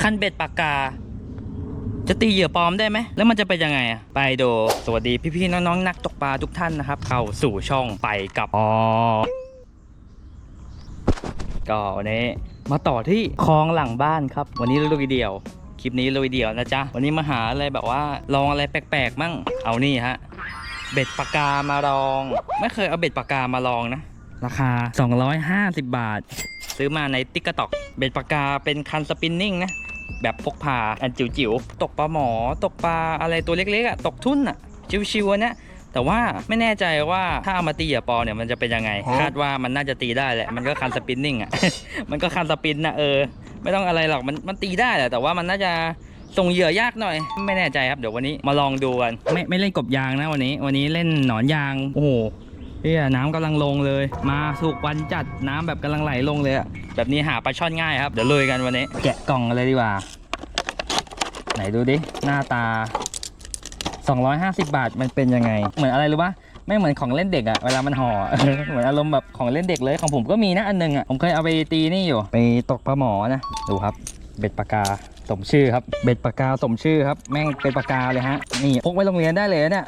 คันเบ็ดปากกา จะตีเหยื่อปลอมได้ไหม แล้วมันจะเป็นยังไงอะไปดู สวัสดีพี่ๆน้องๆนักตกปลาทุกท่านนะครับ เข้าสู่ช่องไปกับอ๋อก็วันนี้มาต่อที่คลองหลังบ้านครับ วันนี้ลุยเดียว คลิปนี้ลุยเดียวนะจ๊ะ วันนี้มาหาอะไรแบบว่าลองอะไรแปลกๆมั่ง เอานี่ฮะ เบ็ดปากกามาลอง ไม่เคยเอาเบ็ดปากกามาลองนะ ราคา 250 บาท ซื้อมาในติ๊กกตอกเบ็ดปากกาเป็นคันสปินนิ่งนะแบบพกพาอันจิ๋วๆ ตกปลาหมอ ตกปลาอะไรตัวเล็กๆอะตกทุ่นอะชิวๆอันเนะแต่ว่าไม่แน่ใจว่าถ้าเอามาตีเหยื่อปอเนี่ยมันจะเป็นยังไง คาดว่ามันน่าจะตีได้แหละ มันก็คันสปินนิ่งอะมันก็คันสปินนะเออ ไม่ต้องอะไรหรอกมันมันตีได้แหละ แต่ว่ามันน่าจะส่งเหยื่อยากหน่อย ไม่แน่ใจครับเดี๋ยววันนี้มาลองดูกันไม่ไม่เล่นกบยางนะวันนี้ วันนี้เล่นหนอนยางโอ้โห เฮียน้ำกำลังลงเลย มาสุกวันจัดน้ำแบบกำลังไหลลงเลยอะแบบนี้หาปลาช่อนง่ายครับ เดี๋ยวเลยกันวันนี้ แกะกล่องกันเลยดีกว่า ไหนดูดิ หน้าตา 250 บาทมันเป็นยังไง เหมือนอะไรรู้ปะไม่เหมือนของเล่นเด็กอะเวลามันห่อ เหมือนอารมณ์แบบของเล่นเด็กเลยของผมก็มีนะอันหนึงอะผมเคยเอาไปตีนี่อยู่ ไปตกปลาหมอนะดูครับ เบ็ดปากกาสมชื่อครับ เบ็ดปากกาสมชื่อครับ แม่งเป็นปากกาเลยฮะ นี่พกไว้โรงเรียนได้เลยเนี่ย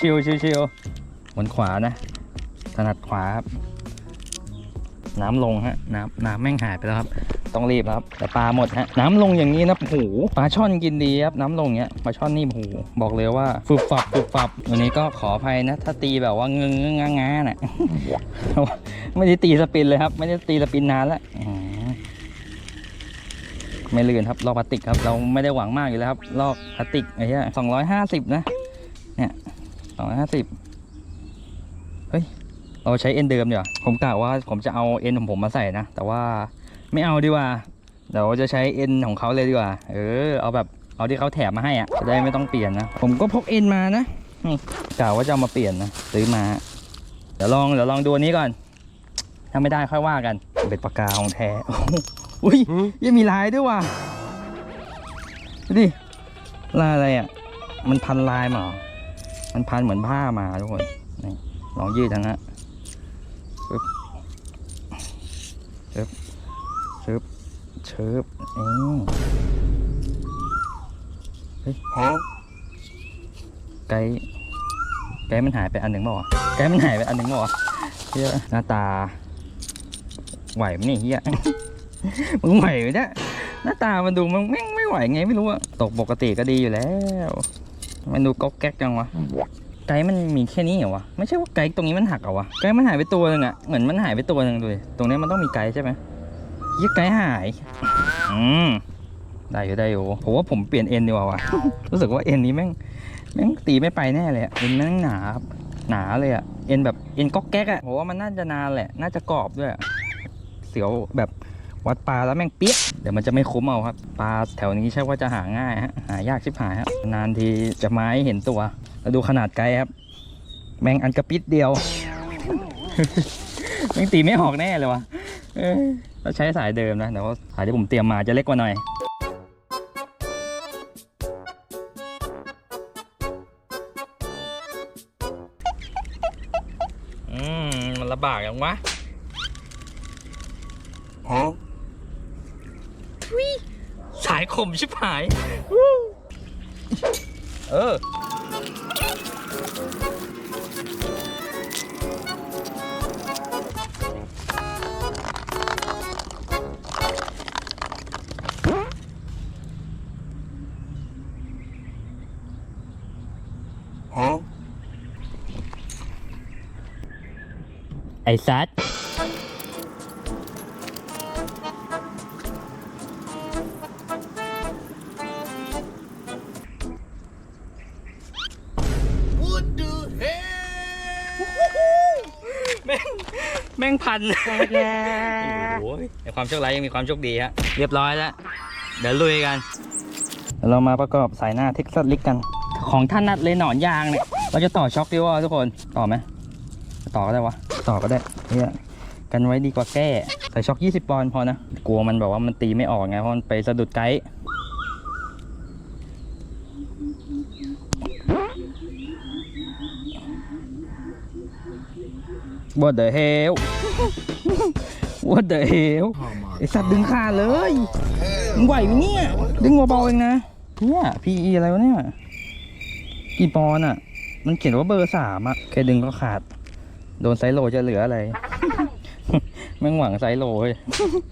ชิวๆชิวๆ บนขวานะ ถนัดขวาครับ น้ำลงฮะ น้ำน้ำแม่งหายไปแล้วครับ ต้องรีบครับ แต่ปลาหมดฮะ น้ำลงอย่างนี้นะโอ้โหปลาช่อนกินดีครับ น้ำลงเนี้ย ปลาช่อนนี่โอ้โหบอกเลยว่าฟึบฟับฟึบฟับวันนี้ก็ขออภัยนะ ถ้าตีแบบว่าเงงงงาน่ะ ไม่ได้ตีสปินเลยครับ ไม่ได้ตีสปินนานแล้วไม่ลื่นครับลอกพลาสติกครับ เราไม่ได้หวังมากอยู่แล้วครับลอกพลาสติกไอ้เหี้ยสองร้อยห้าสิบนะ เนี่ยสองร้อยห้าสิบ เฮ้ยเราใช้เอ็นเดิมเดี๋ยวาผมกะว่าผมจะเอาเอ็นของผมมาใส่นะ แต่ว่าไม่เอาดีกว่าเดี๋ยวจะใช้เอ็นของเขาเลยดีกว่า เออ เอาแบบเอาที่เขาแถมมาให้อะจะได้ไม่ต้องเปลี่ยนนะ ผมก็พกเอ็นมานะนี่กะว่าจะเอามาเปลี่ยนนะซื้อมา เดี๋ยวลองเดี๋ยวลองดูอันนี้ก่อน ถ้าไม่ได้ค่อยว่ากันเบ็ดปากกาของแท้โอ้โหอุ้ยยังมีลายด้วยว่ะดูดิลายอะไรอะ มันพันลายมาเหรอมันพันเหมือนผ้ามาทุกคนนี่ ลองยืดนะฮะปึ๊บชึบชึบชึบเองเฮ้ยไกด์ไกด์มันหายไปอันหนึ่งเปล่าวะไกด์มันหายไปอันหนึ่งเปล่าวะเฮียหน้าตา ไหวไหมเนี่ยเฮียมึงไหวไหมเนี่ยหน้าตามันดูมันแม่งไม่ไหวไงไม่รู้อะตกปกติก็ดีอยู่แล้ว มันดูก๊อกแก๊กจังวะ ไกด์มันมีแค่นี้เหรอวะไม่ใช่ว่าไกด์ตรงนี้มันหักเหรอวะไกด์มันหายไปตัวหนึงอะเหมือนมันหายไปตัวหนึงดูดิตรงนี้มันต้องมีไกด์ใช่ไหมยี่ไกด์หายอืมได้อยู่ได้อยู่ผมว่าผมเปลี่ยนเอ็นดีกว่าวะรู้สึกว่าเอ็นนี้แม่งแม่งตีไม่ไปแน่เลยเอ็นแม่งหนาครับหนาเลยอะเอ็นแบบเอ็นก๊อกแก๊กอะผมว่ามันน่าจะนานแหละน่าจะกรอบด้วยเสียวแบบวัดปลาแล้วแม่งเปี้ยะเดี๋ยวมันจะไม่คุ้มเอาครับ ปลาแถวนี้ใช่ว่าจะหาง่ายฮะหายากชิบหายครับนานทีจะไมาให้เห็นตัว แล้วดูขนาดไกลครับ แม่งอันกระปิดเดียว แม่งตีไม่ออกแน่เลยวะเออเราใช้สายเดิมนะแต่ว่าสายที่ผมเตรียมมาจะเล็กกว่าหน่อยอืมมันลำบากยังวะทุยสายคมชิบหายวู้เออ ไอ้ซัดแม่งแม่งพันโอ้ยในความโชคร้ายยังมีความโชคดีฮะ เรียบร้อยแล้ว เดี๋ยวลุยกันเดี๋ยวเรามาประกอบสายหน้าเท็กซัสลิกกัน ของท่านนัดเลยหนอนยางเนี่ย เราจะต่อช็อคดีว่าทุกคน ต่อไหม ต่อก็ได้วะ ต่อก็ได้เนี่ยกันไว้ดีกว่าแก้ใส่ช็อค 20 ปอนด์พอนะ กลัวมันแบบว่ามันตีไม่ออกไง เพราะมันไปสะดุดไกด์บ What the hell What the hell ไอสัตว์ดึงขาดเลย มึงไหวไหมเนี่ย ดึงเบาๆเองนะ เนี่ย PE อะไรวะเนี่ย กี่ปอนด์อะ มันเขียนว่าเบอร์สามอะ แค่ดึงก็ขาด โดนไซโลจะเหลืออะไร แม่งหวังไซโลเว้ย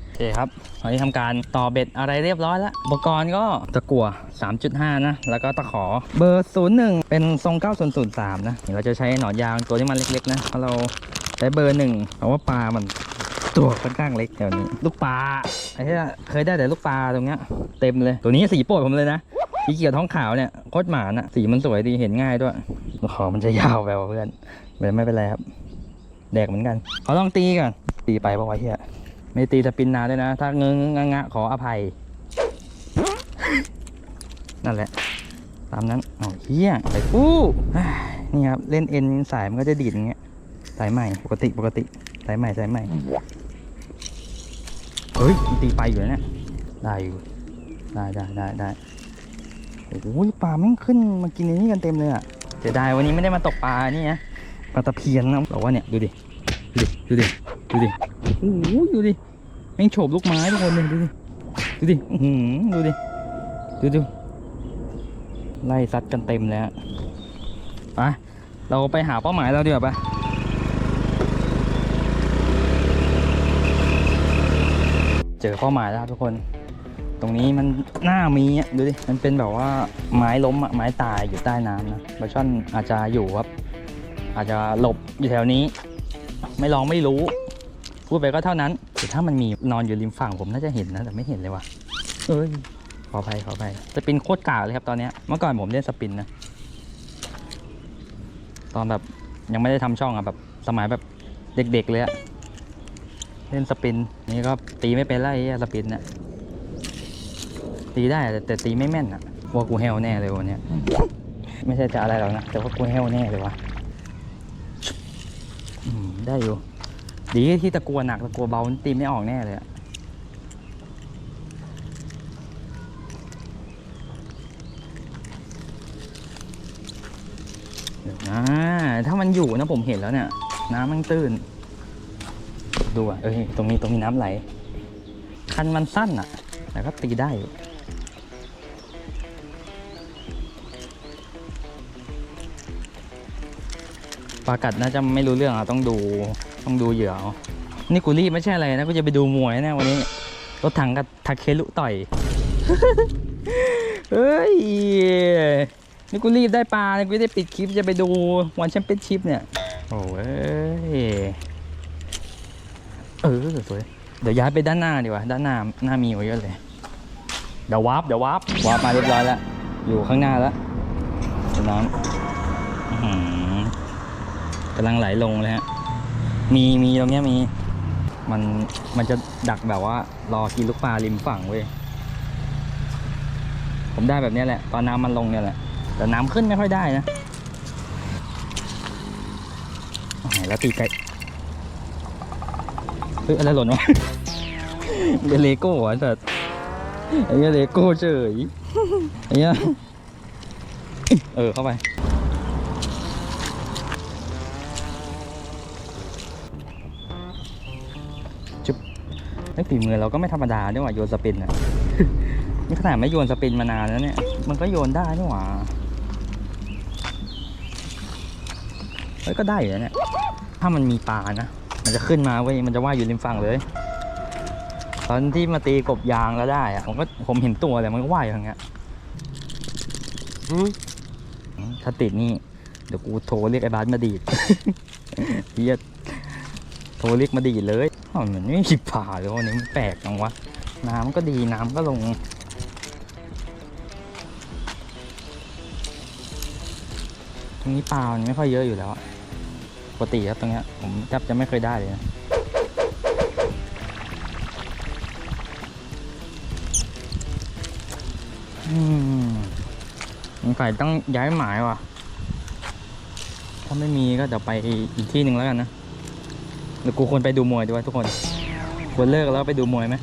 โอเคครับตอนนี้ทำการต่อเบ็ดอะไรเรียบร้อยแล้ว อุปกรณ์ก็ตะกั่ว3.5 นะ แล้วก็ตะขอเบอร์ 01 เป็นทรง9003 นะเดี๋ยวเราจะใช้หนอนยางตัวที่มันเล็กๆนะเพราะเราใช้เบอร์หนึ่งเพราะว่าปลามันตัวค่อนข้างเล็กเดี๋ยวนี้ ลูกปลาไอ้ที่เคยได้แต่ลูกปลาตรงเนี้ยเต็มเลย ตัวนี้สีโปรดผมเลยนะสีเขียวท้องขาวเนี่ยโคตรหมาน่ะสีมันสวยดีเห็นง่ายด้วยขอมันจะยาวไปว่ะเพื่อนไม่ไม่เป็นไรครับ แดกเหมือนกันเขาลองตีก่อนตีไปเพราะว่าเฮียไม่ตีสปินนานด้วยนะ ถ้าเงงงงะขออภัย นั่นแหละ ตามนั้นเอาเฮียไปปู้อ่านี่ครับ เล่นเอ็นสายมันก็จะดีดอย่างเงี้ยสายใหม่ปกติปกติสายใหม่สายใหม่เฮ้ยมันตีไปอยู่แล้วเนี่ยได้อยู่ได้ได้ได้ได้โอ้โหปลาแม่งขึ้นมากินในนี้กันเต็มเลยอะเสียดายวันนี้ไม่ได้มาตกปลานี่นะปลาตะเพียนนะบอกว่าเนี่ยดูดิ ดูดิดูดิดูดิโอ้โหดูดิแม่งโฉบลูกไม้ทุกคนเลยดูดิดูดิอื้อหือดูดิดูดูไล่ซัดกันเต็มเลยฮะไปเราไปหาเป้าหมายเราดีกว่าปะเจอเป้าหมายแล้วครับทุกคน ตรงนี้มันหน้ามีอะดูดิ มันเป็นแบบว่าไม้ล้มอะไม้ตายอยู่ใต้น้ำนะปลาช่อนอาจจะอยู่ครับ อาจจะหลบอยู่แถวนี้ ไม่ลองไม่รู้ พูดไปก็เท่านั้นแต่ถ้ามันมีนอนอยู่ริมฝั่งผมน่าจะเห็นนะแต่ไม่เห็นเลยว่ะเอ้ยขออภัยขออภัยสปินโคตรกากเลยครับตอนนี้เมื่อก่อนผมเล่นสปินนะตอนแบบยังไม่ได้ทำช่องอะแบบสมัยแบบเด็กๆเลยอะเล่นสปินนี่ก็ตีไม่เป็นไรสปินเนี่ยตีได้แต่ตีไม่แม่นอะว่ากูแฮวแน่เลยวันนี้ไม่ใช่จะอะไรหรอกนะแต่ว่ากูแฮวแน่เลยวะ ได้อยู่ ดีที่ตะกัวหนักตะกัวเบาตีไม่ออกแน่เลยอะเดี๋ยวนะถ้ามันอยู่นะผมเห็นแล้วเนี่ย น้ำมันตื้น ดูอะ เอ้ย ตรงนี้ตรงนี้น้ำไหล คันมันสั้นอะ แต่ก็ตีได้อยู่ ปลากัดน่าจะไม่รู้เรื่องอะต้องดูต้องดูเหยื่อเอานี่กูรีบไม่ใช่อะไรนะกูจะไปดูมวยนะวันนี้รถถังกับทาเคลุต่อยเฮ้ยนี่กูรีบได้ปลาเนี่ยกูได้ปิดคลิปจะไปดูวันแชมเปี้ยนชิพเนี่ยโอ้ยเออสวยเดี๋ยวย้ายไปด้านหน้าดีกว่าด้านหน้าหน้ามีไว้เยอะเลยเดี๋ยววาร์ปเดี๋ยววาร์ปวาร์ปมาเรียบร้อยแล้วอยู่ข้างหน้าแล้วดูน้ำอื้อหือ กำลังไหลลงเลยฮะ มีมีตรงเนี้ยมี มันมันจะดักแบบว่า รอกินลูกปลาริมฝั่งเว้ย ผมได้แบบเนี้ยแหละ ตอนน้ำมันลงเนี่ยแหละ แต่น้ำขึ้นไม่ค่อยได้นะแล้วตีไกลเฮ้ยอะไรหล่นวะเป็นเลโก้เหรอแต่ไอ้เหี้ยเลโก้เฉยไอ้เหี้ยเออเข้าไป ไอ้ฝีมือเราก็ไม่ธรรมดาด้วยว่ะโยนสปินอะนี่ขนาดไม่โยนสปินมานานแล้วเนี่ย มันก็โยนได้นี่หว่าเฮ้ยก็ได้อยู่นะเนี่ย ถ้ามันมีปลานะ มันจะขึ้นมาเว้ย มันจะว่ายอยู่ริมฝั่งเลย ตอนที่มาตีกบยางแล้วได้อะผมก็ผมเห็นตัวเลยมันก็ว่ายอยู่อย่างเงี้ยถ้าติดนี่ เดี๋ยวกูโทรเรียกไอ้บาสมาดีดเฮียโทรเรียกมาดีดเลย มันไม่ขีผ่าเลยวันนี้มันแปลกจังวะ น้ำก็ดีน้ำก็ลง ตรงนี้ปลามันไม่ค่อยเยอะอยู่แล้วปกติครับตรงนี้ผมแทบจะไม่เคยได้เลยนะอืมสงสัยต้องย้ายหมายว่ะ ถ้าไม่มีก็เดี๋ยวไปอีกที่หนึ่งแล้วกันนะ ดี๋ยวกูควรไปดูมวยดีว่าทุกคน ควรเลิกแล้วไปดูมวยไหม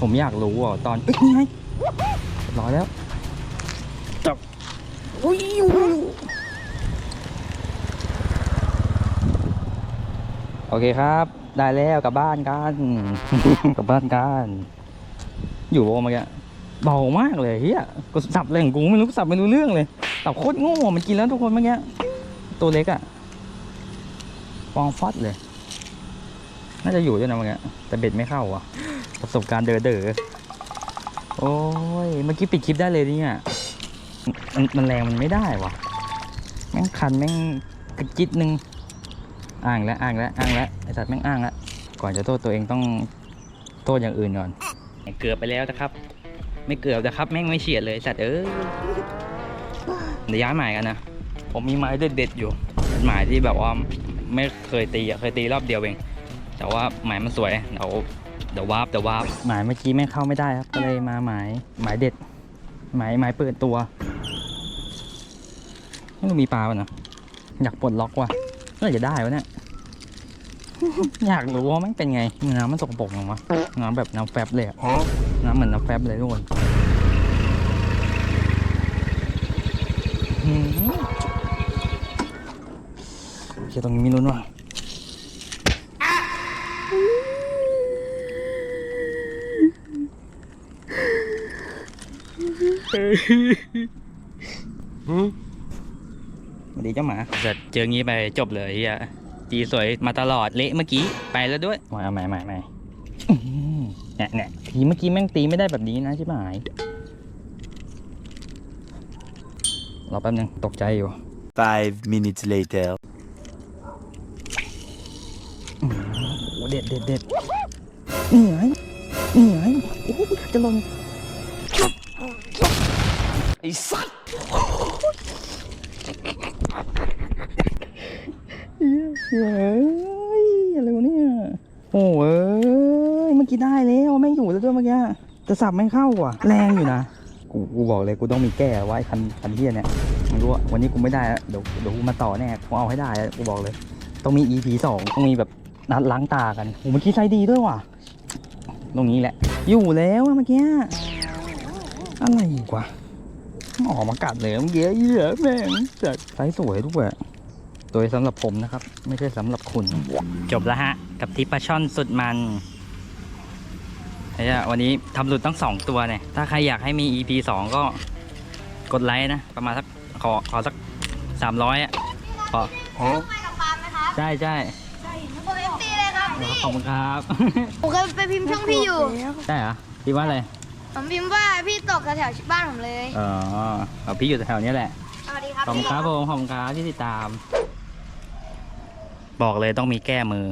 ผมอยากรู้อะตอนนี่ไงร้อยแล้วจับอุ้ยโอเคครับ ได้แล้วกลับบ้านกัน กลับบ้านกัน อยู่โอมาแก เบามากเลยเฮียกูสับอะไรของกูไม่รู้สับไม่รู้เรื่องเลยสับโคตรโง่มันกินแล้วทุกคนเมื่อกี้ตัวเล็กอะฟองฟอดเลย น่าจะอยู่ด้วยนะเมื่อกี้แต่เบ็ดไม่เข้าอะ ประสบการณ์เดอเดอโอ้ยเมื่อกี้ปิดคลิปได้เลยเนี่ยมันมันแรงมันไม่ได้ว่ะแม่งคันแม่งกระจิตนึงอ่างแล้วอ่างแล้วอ่างแล้วไอสัตว์แม่งอ่างแล้วก่อนจะโทษตัวเองต้องโทษอย่างอื่นก่อนเกือบไปแล้วนะครับ ไม่เกือบนะครับ แม่งไม่เฉียดเลยสัตว์เออเดี๋ยวย้ายหมายกันนะ ผมมีไม้เด็ดๆอยู่เป็นหมายที่แบบว่าไม่เคยตีอะเคยตีรอบเดียวเอง แต่ว่าหมายมันสวยเดี๋ยวเดี๋ยววาร์ปเดี๋ยววาร์ปหมายเมื่อกี้แม่งเข้าไม่ได้ครับก็เลยมาหมายหมายเด็ด หมายหมายเปิดตัวไม่รู้มีปลาป่ะนะอยากปลดล็อกว่ะเมื่อไหร่จะได้วะเนี่ยอยากรู้ว่ามันเป็นไงน้ำมันสกปรกหรอวะน้ำแบบน้ำแฟบเลยอะน้ำเหมือนน้ำแฟบเลยทุกคน อื้อหือโอเคตรงนี้มีลุ้นว่ะสวัสดีเจ้าหมาจเจองี้ไปจบเลยเฮียตีสวยมาตลอดเละเมื่อกี้ไปแล้วด้วยมาเอาใหม่ใหม่ใหม่เนี่ยเนี่ยทีเมื่อกี้แม่งตีไม่ได้แบบนี้นะใช่ไหม รอแป๊บนึงตกใจอยู่ Five minutes later. โอ้โหเด็ดเด็ดเด็ดเหนื่อยเหนื่อยโอ้โหจะลงไอ้สัสเฮ้ยอะไรวะเนี่ยโอ้เอ้ยเมื่อกี้ได้แล้วไม่งอยู่แล้วด้วยเมื่อกี้แต่สับไม่เข้าว่ะ แรงอยู่นะ กูกูบอกเลยกูต้องมีแก้ไว้คันคันเทียเนี่ยมึงรู้ว่าวันนี้กูไม่ได้แล้วเดี๋ยวเดี๋ยวกูมาต่อแน่กูเอาให้ได้อะกูบอกเลย ต้องมี EP สองต้องมีแบบนัดล้างตากันโอ้เมื่อกี้ใจดีด้วยว่ะ ตรงนี้แหละ อยู่แล้วอะเมื่อกี้อะไรอีกวะออกมากัดเลยเมื่อกี้เหี้ยแม่งจัดไซส์สวยด้วยโดยสำหรับผมนะครับ ไม่ใช่สำหรับคุณ จบแล้วฮะ กับทิปปลาช่อนสุดมัน เหี้ยวันนี้ทำหลุดตั้งสองตัวเนี่ย ถ้าใครอยากให้มี EP สองก็กดไลค์นะ ประมาณสักขอขอสักสามร้อยอะพอไปกับปาล์มไหมครับใช่ใช่ผมเอฟซีเลยครับพี่ขอบคุณครับผมเคยไปพิมพ์ช่องพี่อยู่ใช่เหรอพี่ว่าอะไรผมพิมพ์ว่าพี่ตกแถวๆบ้านผมเลยอ๋อเอาพี่อยู่แถวๆนี้แหละสวัสดีครับขอบคุณพี่ครับผมขอบคุณครับที่ติดตาม บอกเลยต้องมีแก้มือ